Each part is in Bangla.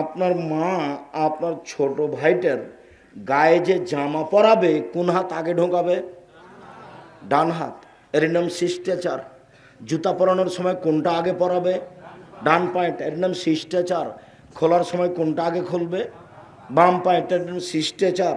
আপনার মা, আপনার ছোট ভাইটার গায়ে যে জামা পরাবে, কোন হাত আগে ঢোকাবে? ডান হাত। এর নাম শিষ্টাচার। জুতা পরানোর সময় কোনটা আগে পরাবে? ডান পায়েট এর নাম শিষ্টাচার। খোলার সময় কোনটা আগে খুলবে? বাম পায়েট এর নাম শিষ্টাচার।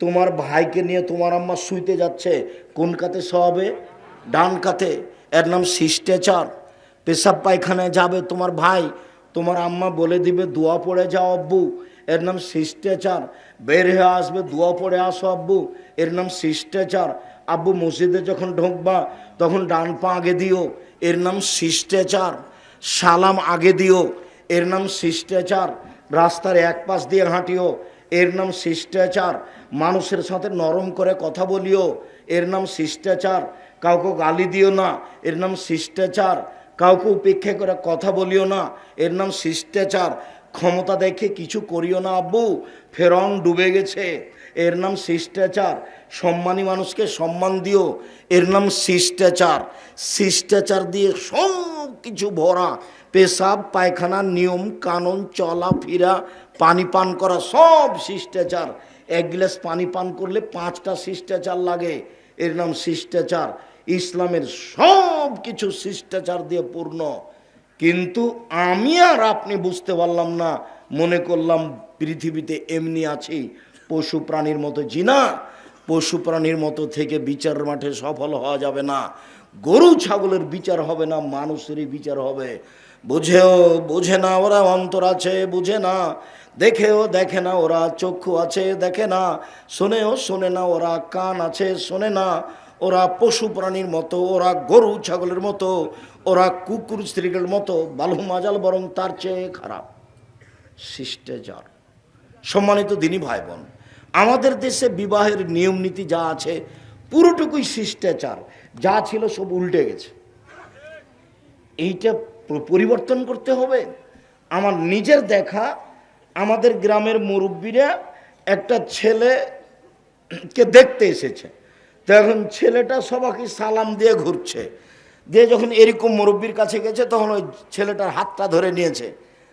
তোমার ভাইকে নিয়ে তোমার আম্মা শুইতে যাচ্ছে, কোন কাতে শোয়াবে? ডান কাতে। এর নাম শিষ্টাচার। পেশাব পায়খানায় যাবে তোমার ভাই তোমার আম্মা বলে দিবে, দোয়া পড়ে যাও আব্বু। এর নাম শিষ্টাচার। বের হয়ে আসবে, দোয়া পড়ে আসো আব্বু। এর নাম শিষ্টাচার। আব্বু মসজিদে যখন ঢুকবা, তখন ডান পা আগে দিও। এর নাম শিষ্টাচার। সালাম আগে দিও। এর নাম শিষ্টাচার। রাস্তার এক পাশ দিয়ে হাঁটিও। এর নাম শিষ্টাচার। মানুষের সাথে নরম করে কথা বলিও। এর নাম শিষ্টাচার। কাউকে গালি দিও না। এর নাম শিষ্টাচার। কাউকে উপেক্ষা করে কথা বলিও না। এর নাম শিষ্টাচার। ক্ষমতা দেখে কিছু করিও না, আব্বু। ফেরং ডুবে গেছে। এর নাম শিষ্টাচার। সম্মানী মানুষকে সম্মান দিও। এর নাম শিষ্টাচার। শিষ্টাচার দিয়ে সব কিছু ভরা। পেশাব, পায়খানা, নিয়ম, কানুন চলাফেরা পানি পান করা সব শিষ্টাচার। এক গ্লাস পানি পান করলে পাঁচটা শিষ্টাচার লাগে। এর নাম শিষ্টাচার। ইসলামের সব কিছু শিষ্টাচার দিয়ে পূর্ণ। কিন্তু আমি আর আপনি বুঝতে পারলাম না, মনে করলাম পৃথিবীতে এমনি আছি, পশু প্রাণীর মতো জিনা, পশু প্রাণীর মতো থেকে বিচার মাঠে সফল হওয়া যাবে না। গরু ছাগলের বিচার হবে না, মানুষেরই বিচার হবে। বুঝেও, বুঝে না ওরা অন্তর আছে, বুঝে না। দেখেও দেখে না ওরা চক্ষু আছে, দেখে না। শোনেও শোনে না ওরা কান আছে, শোনে না। ওরা পশু প্রাণীর মতো, ওরা গরু ছাগলের মতো, ওরা কুকুর স্ত্রীদের মতো, বালু মাজাল বরং তার চেয়ে খারাপ। শিষ্টাচার। সম্মানিত দিনী ভাই বোন আমাদের দেশে বিবাহের নিয়ম নীতি যা আছে, পুরোটুকুই শিষ্টাচার। যা ছিল সব উল্টে গেছে। এইটা পরিবর্তন করতে হবে। আমার নিজের দেখা, আমাদের গ্রামের মুরব্বীরা একটা ছেলেকে দেখতে এসেছে। তো এখন ছেলেটা সবাইকে সালাম দিয়ে ঘুরছে। দিয়ে যখন এরকম মুরব্বীর কাছে গেছে, তখন ওই ছেলেটার হাতটা ধরে নিয়েছে।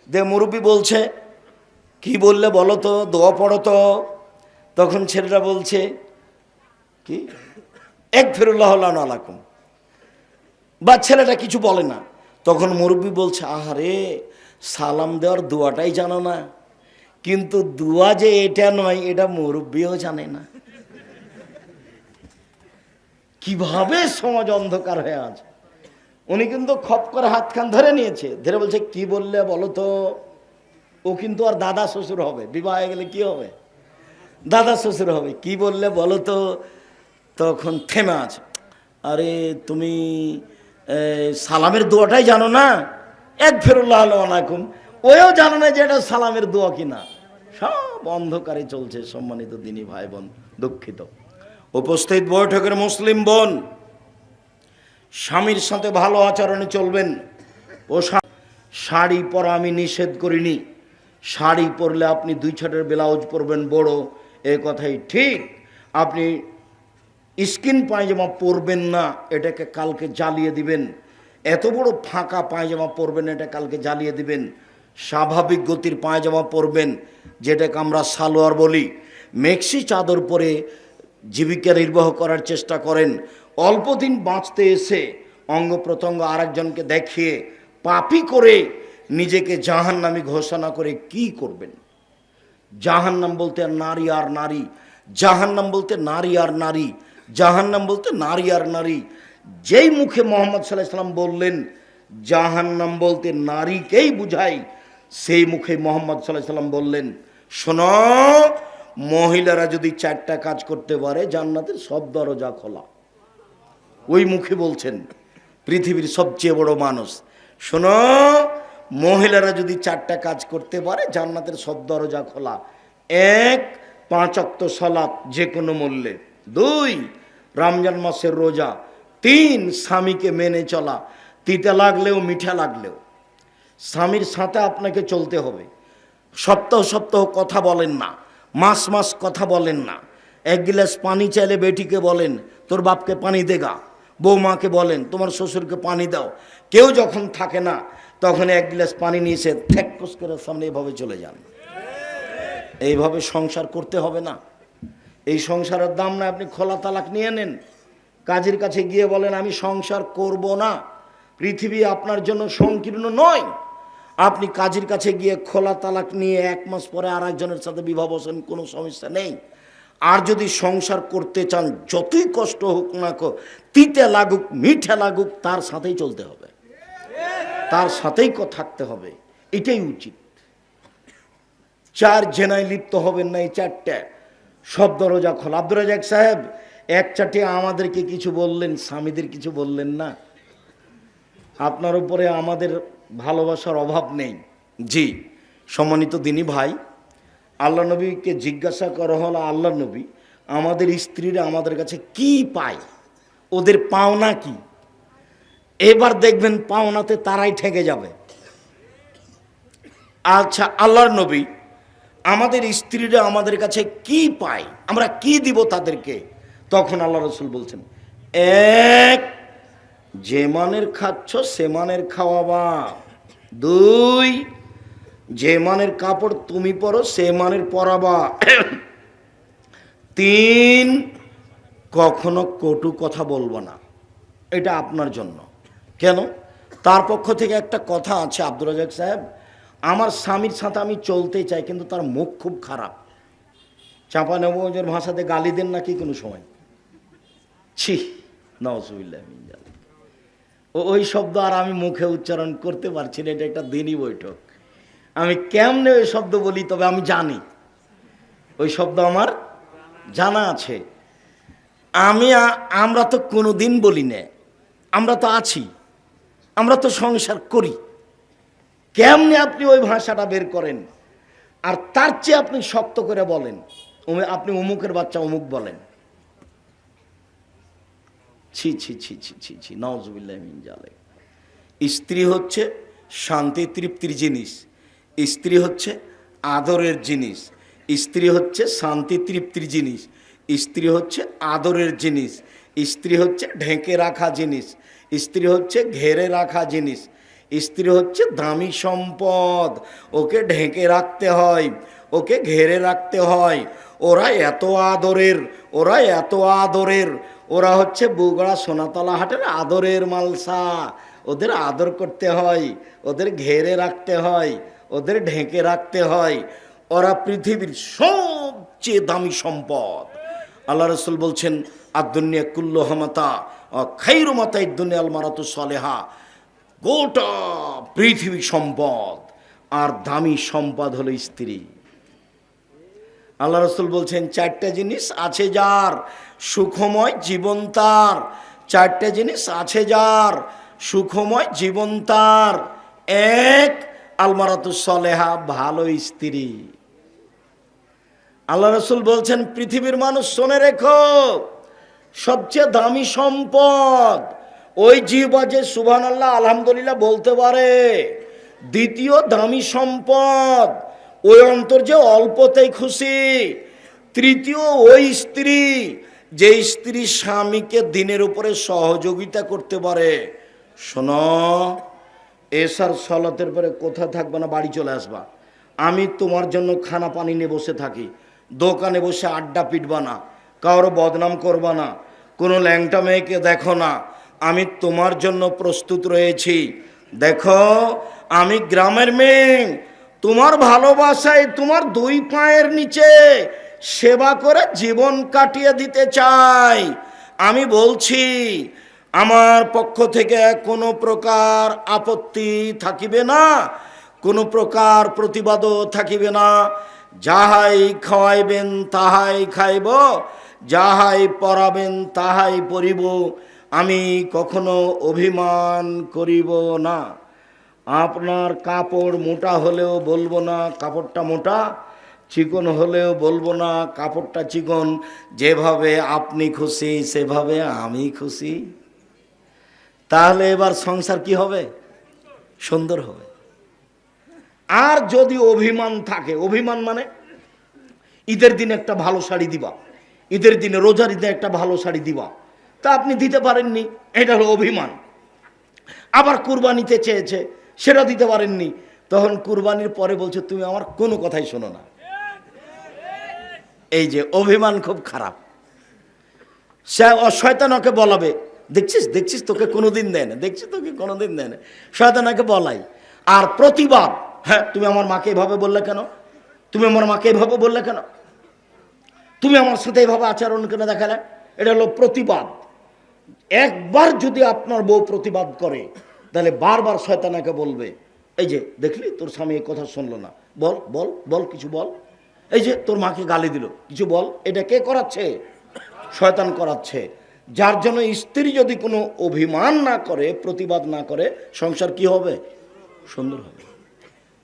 দিয়ে মুরব্বী বলছে, কি বললে বলো তো, দোয়া পড়ো তো। তখন ছেলেটা বলছে, কি? এক ফেরুল্লাহ আলাকুম বা ছেলেটা কিছু বলে না। তখন মুরব্বী বলছে, আহারে, সালাম দেওয়ার দোয়াটাই জানো না। কিন্তু দোয়া যে এটা নয়, এটা মুরব্বীও জানে না। কীভাবে সমাজ অন্ধকার হয়ে আছে? উনি কিন্তু খপ করে হাতখান ধরে নিয়েছে। ধরে বলছে, কি বললে বলো তো? ও কিন্তু আর দাদা শ্বশুর হবে। বিবাহ গেলে কি হবে? দাদা শ্বশুর হবে। কি বললে বলো তো? তখন থেমে আছে। আরে, তুমি সালামের দোয়াটাই জানো না? এক ফেরুল্লাহ আলাইকুম ওও জানো না যে এটা সালামের দোয়া কিনা। সব অন্ধকারে চলছে সম্মানিত দিনী ভাই বোন দুঃখিত। উপস্থিত বৈঠকের মুসলিম বোন, স্বামীর সাথে ভালো আচরণে চলবেন। ও শাড়ি পরা আমি নিষেধ করিনি। শাড়ি পরলে আপনি দুই ছাটের ব্লাউজ পরবেন, বড়, এ কথাই ঠিক। আপনি স্কিন পায়জামা পরবেন না, এটাকে কালকে জ্বালিয়ে দিবেন। এত বড় ফাঁকা পায়জামা পরবেন, এটা কালকে জ্বালিয়ে দিবেন। স্বাভাবিক গতির পায়জামা পরবেন, যেটাকে আমরা সালোয়ার বলি। মেক্সি চাদর পরে জীবিকা নির্বাহ করার চেষ্টা করেন। অল্প দিন বাঁচতে এসে অঙ্গ প্রত্যঙ্গ আরেকজনকে দেখিয়ে পাপি করে নিজেকে জাহান্নামী ঘোষণা করে কি করবেন? জাহান্নাম বলতে নারী আর নারী, জাহান্নাম বলতে নারী আর নারী, জাহান্নাম বলতে নারী আর নারী। যেই মুখে মোহাম্মদ সাল্লাহ সাল্লাম বললেন, জাহান্নাম বলতে নারীকেই বুঝাই, সেই মুখে মোহাম্মদ সাল্লাহ সাল্লাম বললেন, শোনো মহিলারা যদি চারটা কাজ করতে পারে, জান্নাতের সব দরজা খোলা। ওই মুখে বলছেন, পৃথিবীর সবচেয়ে বড় মানুষ। শোনো, মহিলারা যদি চারটা কাজ করতে পারে, জান্নাতের সব দরজা খোলা। এক, পাঁচ অক্ত সলাপ যে কোনো মূল্যে। দুই, রমজান মাসের রোজা। তিন, স্বামীকে মেনে চলা। তিতা লাগলেও মিঠা লাগলেও। স্বামীর সাথে আপনাকে চলতে হবে। সপ্তাহ সপ্তাহ কথা বলেন না। মাস মাস কথা বলেন না। এক গিলাস পানি চাইলে বেটিকে বলেন, তোর বাপকে পানি দেগা বৌমাকে বলেন, তোমার শ্বশুরকে পানি দাও। কেউ যখন থাকে না, তখন এক গিলাস পানি নিয়ে এসে থ্যাকস করে সামনে এভাবে চলে যান। এইভাবে সংসার করতে হবে না। এই সংসারের দাম না আপনি খোলা তালাক নিয়ে নেন। কাজের কাছে গিয়ে বলেন, আমি সংসার করব না। পৃথিবী আপনার জন্য সংকীর্ণ নয়। আপনি কাজের কাছে গিয়ে খোলা তালাক নিয়ে এক মাস পরে আর একজনের সাথে বিবাহ বসেন, কোনো সমস্যা নেই। আর যদি সংসার করতে চান, যতই কষ্ট হোক না তিতে লাগুক, মিঠে লাগুক, তার সাথেই চলতে হবে। তার সাথেই থাকতে হবে। এটাই উচিত। চার জেনায় লিপ্ত হবেন না এই চারটে। সব দরজা খোলা। আব্দুর রাজাক সাহেব, এক চারটে আমাদেরকে কিছু বললেন, স্বামীদের কিছু বললেন না? আপনার উপরে আমাদের ভালোবাসার অভাব নেই। জি, সম্মানিত দিনী ভাই, আল্লাহ নবীকে জিজ্ঞাসা করা হলো, আল্লাহ নবী, আমাদের স্ত্রীরা আমাদের কাছে কি পায়? ওদের পাওনা কি? এবার দেখবেন পাওনাতে তারাই ঠেকে যাবে। আচ্ছা আল্লাহর নবী, আমাদের স্ত্রীরা আমাদের কাছে কি পায়? আমরা কি দিব তাদেরকে? তখন আল্লাহ রসুল বলছেন, এক যে মানের খাচ্ছ, সে মানের খাওয়াবা দুই, যে মানের কাপড় তুমি পরো, সে মানের পরাবা। তিন, কখনো কটু কথা বলব না। এটা আপনার জন্য। কেন? তার পক্ষ থেকে একটা কথা আছে আব্দুল রাজাক সাহেব, আমার স্বামীর সাথে আমি চলতে চাই, কিন্তু তার মুখ খুব খারাপ। চাঁপা নবজের ভাষাতে গালি দেন নাকি কোনো সময়? ছি। ও ওই শব্দ আর আমি মুখে উচ্চারণ করতে পারছি না, এটা একটা দিনই বৈঠক। আমি কেমনে ওই শব্দ বলি, তবে আমি জানি। ওই শব্দ আমার জানা আছে। আমি আমরা তো কোনো দিন বলি না, আমরা তো আছি, আমরা তো সংসার করি। কেমনে আপনি ওই ভাষাটা বের করেন? আর তার চেয়ে আপনি শক্ত করে বলেন। আপনি অমুকের বাচ্চা অমুক বলেন। ছি ছি ছি ছি ছি ছি নওয়াজবিল্লাহ মিন জালে স্ত্রী হচ্ছে শান্তি তৃপ্তির জিনিস, স্ত্রী হচ্ছে আদরের জিনিস, স্ত্রী হচ্ছে শান্তি তৃপ্তির জিনিস, স্ত্রী হচ্ছে আদরের জিনিস, স্ত্রী হচ্ছে ঢেকে রাখা জিনিস, স্ত্রী হচ্ছে ঘেরে রাখা জিনিস, স্ত্রী হচ্ছে দামি সম্পদ, ওকে ঢেকে রাখতে হয়, ওকে ঘেরে রাখতে হয়, ওরা এত আদরের, ওরা এত আদরের ওরা হচ্ছে বগুড়া সোনাতলা হাটের আদরের মালসা। ওদের আদর করতে হয়, ওদের ঘেরে রাখতে হয়, ওদের ঢেকে রাখতে হয়। ওরা পৃথিবীর সবচেয়ে দামি সম্পদ। আল্লাহ রসুল বলছেন আদুনিয়া কুল্লো হামাতা খাইরু মাতাই দুনিয়াল মারাতু সলেহা। গোটা পৃথিবী সম্পদ, আর দামি সম্পদ হলো স্ত্রী। আল্লাহ রসুল বলছেন, চারটা জিনিস আছে যার সুখময় জীবন তার। চারটা জিনিস আছে যার সুখময় জীবন তার। এক, আলমারাতু সলেহা, ভালো স্ত্রী। আল্লাহ রসুল বলছেন, পৃথিবীর মানুষ শোনে রেখো, সবচেয়ে দামি সম্পদ ওই জিহ্বা যে সুবহান আল্লাহ আলহামদুলিল্লাহ বলতে পারে। দ্বিতীয় দামি সম্পদ ওই অন্তর যে অল্পতেই খুশি। তৃতীয়, ওই স্ত্রী যে স্ত্রী স্বামীকে দিনের উপরে সহযোগিতা করতে পারে। শোনো, এসার সলাতের পরে কোথা থাকবে না, বাড়ি চলে আসবা। আমি তোমার জন্য খানা পানি নিয়ে বসে থাকি। দোকানে বসে আড্ডা পিটবা না, কারও বদনাম করবা না, কোনো ল্যাংটা মেয়েকে দেখো না। আমি তোমার জন্য প্রস্তুত রয়েছি। দেখো, আমি গ্রামের মেয়ে তোমার ভালোবাসায় তোমার দুই পায়ের নিচে সেবা করে জীবন কাটিয়ে দিতে চাই। আমি বলছি, আমার পক্ষ থেকে কোনো প্রকার আপত্তি থাকিবে না, কোনো প্রকার প্রতিবাদও থাকিবে না। যাহাই খাওয়াইবেন তাহাই খাইব, যাহাই পরাবেন তাহাই পরিব, আমি কখনো অভিমান করিব না। আপনার কাপড় মোটা হলেও বলব না, কাপড়টা মোটা, চিকন হলেও বলব না, কাপড়টা চিকন। যেভাবে আপনি খুশি, সেভাবে আমি খুশি। তাহলে এবার সংসার কি হবে? সুন্দর হবে। আর যদি অভিমান থাকে, অভিমান মানে ঈদের দিনে একটা ভালো শাড়ি দিবা, ঈদের দিনে রোজার ঈদে একটা ভালো শাড়ি দিবা। তা আপনি দিতে পারেননি, এটা হলো অভিমান। আবার কুরবানিতে চেয়েছে সেটা দিতে পারেননি। তখন কুরবানির পরে বলছে, তুমি আমার কোনো কথাই শোনো না। এই যে অভিমান খুব খারাপ। সে শয়তানকে বলাবে, দেখছিস দেখছিস তোকে কোনোদিন দেয় না, দেখছিস তোকে কোনোদিন দেয় না। শয়তানকে বলাই। আর প্রতিবাদ হ্যাঁ তুমি আমার মাকে এভাবে বললে কেন? তুমি আমার মাকে এভাবে বললে কেন? তুমি আমার সাথে এভাবে আচরণ কেন দেখালে? এটা হলো প্রতিবাদ। একবার যদি আপনার বউ প্রতিবাদ করে তাহলে বারবার শয়তানাকে বলবে, এই যে, দেখলি? তোর স্বামী এই কথা শুনলো না। বল বল বল, কিছু বল। এই যে, তোর মাকে গালি দিল। কিছু বল? এটা কে করাচ্ছে? শয়তান করাচ্ছে। যার জন্য স্ত্রী যদি কোনো অভিমান না করে, প্রতিবাদ না করে, সংসার কি হবে? সুন্দর হবে।